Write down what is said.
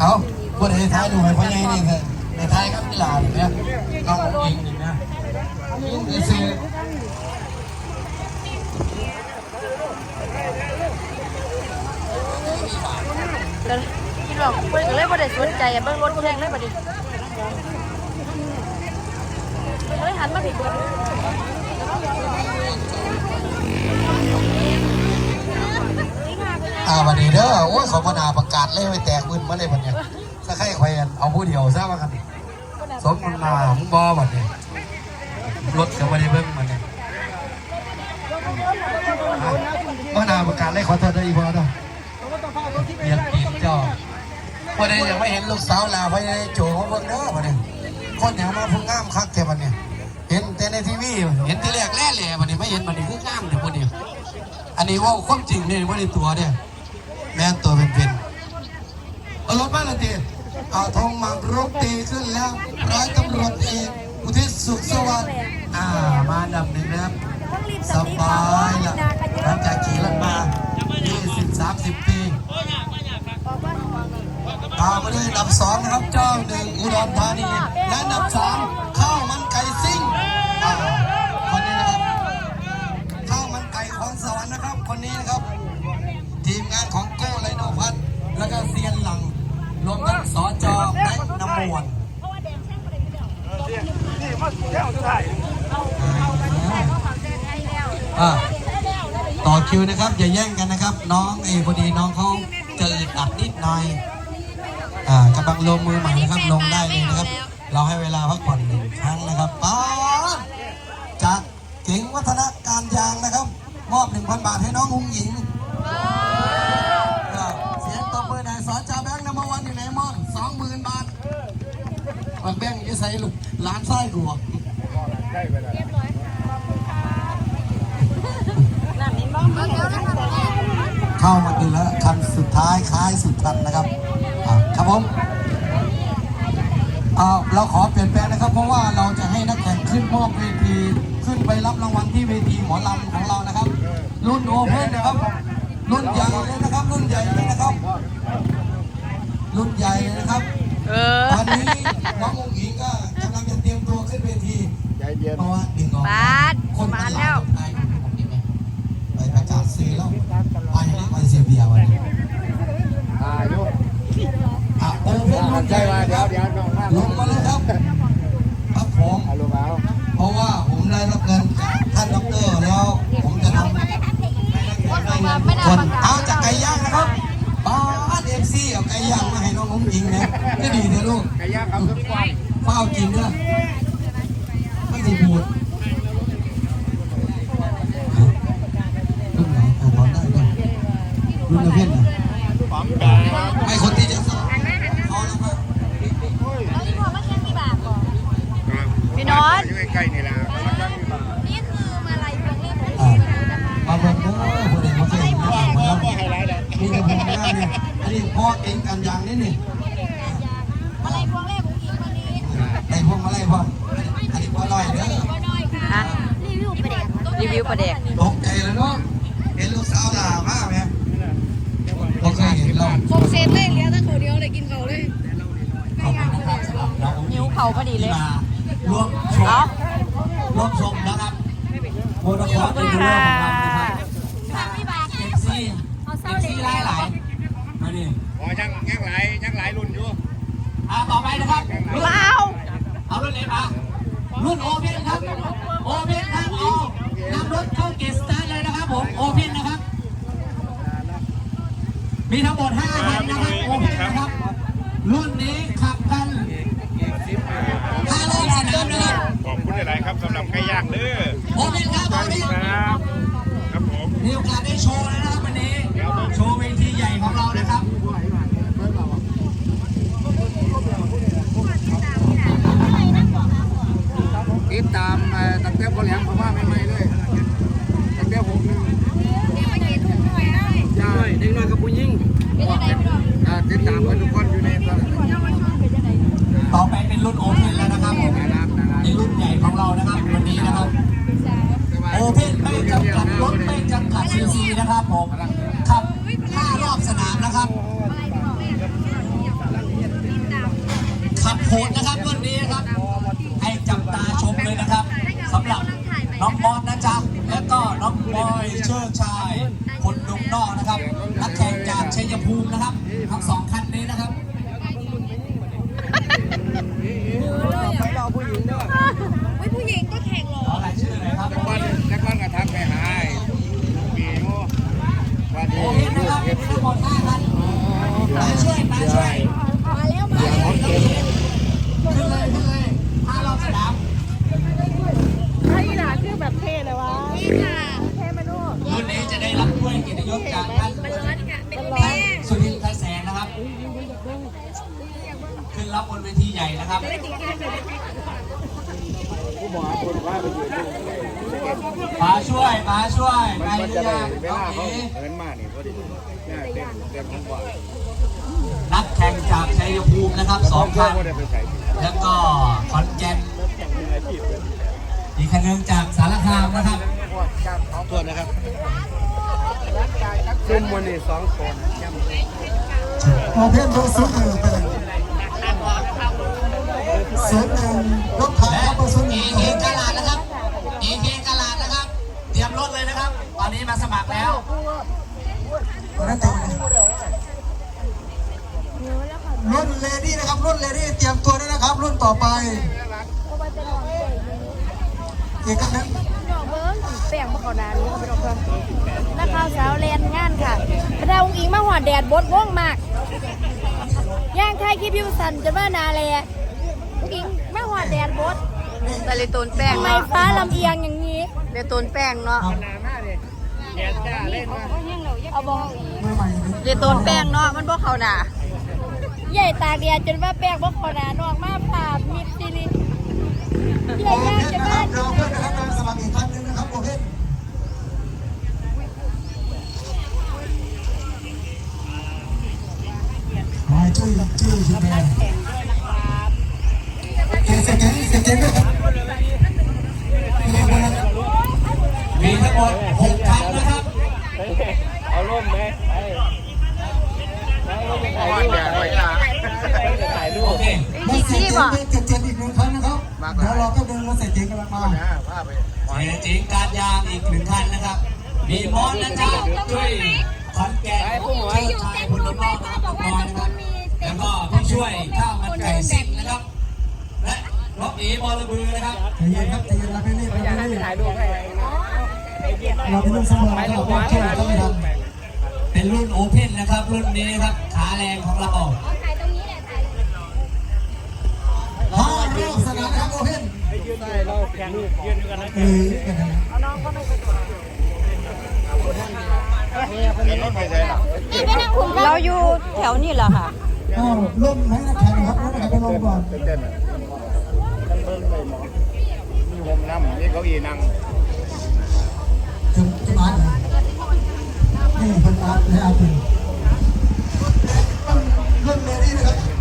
เอาคนไอ้ท้ายดูให้พ่อใหญ่นี่เถอะไท้ายครับหลานเนี่ยน้องเองนี่นะยิงไปซื้อก็คิดว่าเพิ่นก็เลยบ่ได้สนใจอะเบิ่งรถแข่งเลยบัดนี้เฮ้ยหันมาผิด อ่าวันนี้เด้อโอ้ยขอพนาประกาศเลยไว้แตกมึนมาเลยวันเนี้ยถ้าใครใครเอาผู้เดียวซะว่ากันสมมันามึงบอบัดเนี่ยรถก็ไม่ได้เบิ่งมันเนี่ยพนาประกาศเลยขอโทษด้วยอีพอเนาะเรียนปีนเจ้าพอได้ยังไม่เห็นลูกสาวลาพอได้โจของเบิ่งเด้อบัดเนี่ยคนอย่างมาพุ่งงามคักแค่บัดเนี่ยเห็นแต่ในทีวีเห็นที่แรกแล่แหล่บัดนี้ไม่เห็นบัดนี้คืองามเดี๋ยวบัดนี้อันนี้ว่าความจริงเนี่ยว่าในตัวเนี่ย แม่นตัวเป็นๆเอารถมาละตีเอาธงมังรุกตีขึ้นแล้วร้อยตำรวจเอกอุทิศสุขสวัสดิ์อ่ามาอันดับหนึ่งนะครับสบายละหลังจากขี่รถมา20 30 ปีตามมาด้วยอันดับสองนะครับเจ้าหนึ่งอุดรธานีและอันดับสามข้าวมันไก่ซิ่งอ่าคนนี้นะครับข้าวมันไก่ของสวรรค์นะครับคนนี้นะครับ ทีมงานของโก้ไลโนพัทแล้วก็เซียนหลัง ร วมทั้งสจและน้ำมวลอ่าต่อคิวนะครับ อย่าแย่งกันนะครับ น้องเอพอดีน้องเขาจะอึดอัดนิดหน่อยอ่ากำลังลงมือใหม่นะครับลงได้เลยนะครับ เราให้เวลาพักผ่อนหนึ่งครั้งนะครับป้าจากเก่งวัฒนการยางนะครับ มอบ1,000บาทให้น้องอุ้งหญิง อยี่ใส่ลูกหลานไส้กูอะน้ำนี้บ่บ่แล้วนะเข้ามาดูแล้วคันสุดท้ายคล้ายสุดทันนะครับอะครับผมอ่าเราขอเปลี่ยนแปลงนะครับ เพราะว่าเราจะให้นักแข่งขึ้นมอบเวทีขึ้นไปรับรางวัลที่เวทีหมอลำของเรานะครับ รุ่นโอเพ่นนะครับ รุ่นใหญ่เลยนะครับ รุ่นใหญ่เลยนะครับ รุ่นใหญ่เลยนะครับ เออตอนนี้น้ององค์หญิงก็กำลังจะเตรียมตัวขึ้นเวทีใจเย็นเพราะว่าดึงออกบาสคนมาแล้วไปประกาศซื้อแล้วไปเลยไปเสียเบียร์วันนี้อายุอะโอ้เพื่อนรุ่นใหใช่ญ่ว่านะคเดี๋ยรัวบเดี๋ยว ไก่ย่างเอาขึ้นกว้างเฝ้ากินเด้อไม่สิบูดรุ่นไหนอะถอนได้ด้วยรุ่นละเพี้ยนนะไม่คนที่จะสอนเอาแล้วมาพี่น้อยอยู่ใกล้ๆนี่แหละมันจะมีบานี่คือมาลัยเพลงเล่นอะมาเบิ่งเด้อคนเอกมาเก่งนะมาแล้วไฮไลท์เลยนี่จะเป็นหน้าเนี่ยอันนี้พ่อเก่งกันอย่างนี้นี่ มาลัยพวงแรกของอีกวันนี้ ไอ้ พวกมาไล่พ่ออันนี้พ่อลอยเด้อฮะรีวิวประเด็กรีวิวประเด็กตกใจเลยเนาะเห็นลูกสาวด่ามากไหมบ่เคยเห็นเราคงเซฟเลยเหลือแต่เขาเดียวเลยกินเขาเลยขอบคุณนะครับสำหรับน้องนิ้วเขาพอดีเลยมาร่วมชมเอาร่วมชมนะครับโมโนคอร์เป็นเรื่องของเรานะครับพี่บาเอฟซีเอฟซีหลายหลายๆมาดิอ๋อยังยังหลายยังหลายรุ่นอยู่อ่าต่อไปนะครับรุ่นว้าวเอา รุ่นไหนมารุ่นโอเพนครับ โอเพนครับเอานำรถเข้าเกตสตาร์ทเลยนะครับผมโอเพนนะครับ มีทั้งหมด5คันนะครับโอเพนนะครับ รุ่นนี้ขับกัน5รอบสนามนะครับขอบคุณหลาย ๆ ครับสำหรับไก่ย่างเด้อโอเพนครับโอเพนครับ ครับผมมีโอกาสได้โชว์แล้วนะครับวันนี้โชว์เวทีใหญ่ของเรานะครับ ติดตามตั้งแต่พ่อแหลมเขาว่าใหม่ๆเลยตั้งแต่ผมยายเด็กน้อยกับผู้หญิงติดตามกันทุกคนอยู่ในต่อไปเป็นรุ่นโอเพนแล้วนะครับผมในรุ่นใหญ่ของเรานะครับวันนี้นะครับ โอเพนไม่จำกัดรถไม่จำกัดซีซีนะครับผมขับ นอกนะครับนักแข่งจากชัยภูมินะครับทั้งสองคันนี้นะครับอุ้ยผู้หญิงก็แข่งเหรอขอรายชื่อหน่อยครับแต่ก่อนแต่ก่อนก็ทักไปหาไอ้ปีโน่วันโอนี้เคนะครับมีทั้งหมดห้าคันมาช่วยมาช่วย รับบนเวทีใหญ่นะครับผู้บอกคนว่าไปอยู่ที่มาช่วยมาช่วยไปมันหรืจะอได้ยังเวน้องลาเขาเอ๋เอินมานี่พอดีเนี่ยเต็มเต็มทั้งวันนักแข่งจากชัยภูมินะครับสองข้าคันไม่ได้ไปใส่แล้วก็ขอนแก่นอีกคันหนึงจากสารคามนะครับตัวนะครับซุ่มวันนี้สองคนโอเพ่นเบอร์ศูนย์หนึ่งเป็น ศูนย์หนึ่งรถถังและครับเบอร์ศูนย์หนึ่อีงเคกาลาดนะครับอีเคกาลาดนะครับ เตรียมรถเลยนะครับ ตอนนี้มาสมัครแล้ว นั่นเองรุ่นเลดี้นะครับรุ่นเลดี้เตรียมตัวด้วยนะครับ รุ่นต่อไปอีกครั้งนึงดอกเบิ้งแป้งมะเขานานนี่เขาไปดอกเบิ้งนักข่าวสาวแลนงานค่ะพระดาวอุ้งอิงมาหัวแดดบดว่องมาก ย่างไทยคลิปอยูสันจะว่านาแลอุ้งอิงมา หัวแดดบดแต่เลยตูนแป้งทำไมเนาะฟ้าลำเอียงอย่างนี้ เลยตูนแป้งเนาะเอาบอกเมื่อใหม่นี้เลยตูนแป้งเนาะมันบ่เข้าหน้าใหญ่ตากแดดจนว่าแป้งบ่เขานานออกมาผ่ามิดซิลิใหญ่โอเพ่ย่างนจะนะคบ้ารับนเราเพื่อนนะครับมาสมัครอีกครั้งนึงนะครับโอเพ่นมาช่วยช่วยช่วยแม่ เก่งเก่งเก่งเก่งด้วยครับมีทั้งหมดหกคันนะครับเอาร่มไหมถ่ายรูปถ่ายรูปโอเคมาใส่เจ๊งเจ็ดเจ็ดอีกหนึ่งครั้งนะครับเดี๋ยวเราก็เดินมาใส่เจ๊งกันมานะภาพไปเจจิงการยางอีกหนึ่งคันนะครับ มีมอนนะจ๊ะช่วยขอนแก่นช่วยชายพลนอกนะครับน้อยนะครับแล้วก็ผู้ช่วยข้าวมันไก่สิงนะครับและรบอีบอลบือนะครับใจเย็นครับใจเย็นเราไม่รีบเราไม่รีบเราเป็นเรื่องสมองเราเป็นเชื่อต้องไม่ทำเป็นรุ่นโอเพ่นนะครับ รุ่นนี้นะครับขาแรงของเราห้ารอบสนามนะครับโอเพ่นเราแข่งรูปยืนกันนะเออกันนะรถไปใส่หรอเราอยู่แถวนี้แหละค่ะอ้าวล่มไหมนะแข่งครับแล้วนะครับไปลงก่อน หมอมีผมนั่งมีเก้าอี้นั่งจุดจะมาไหนนี่คนอาร์ตและอาร์ตรุ่นเลดี้นะครับ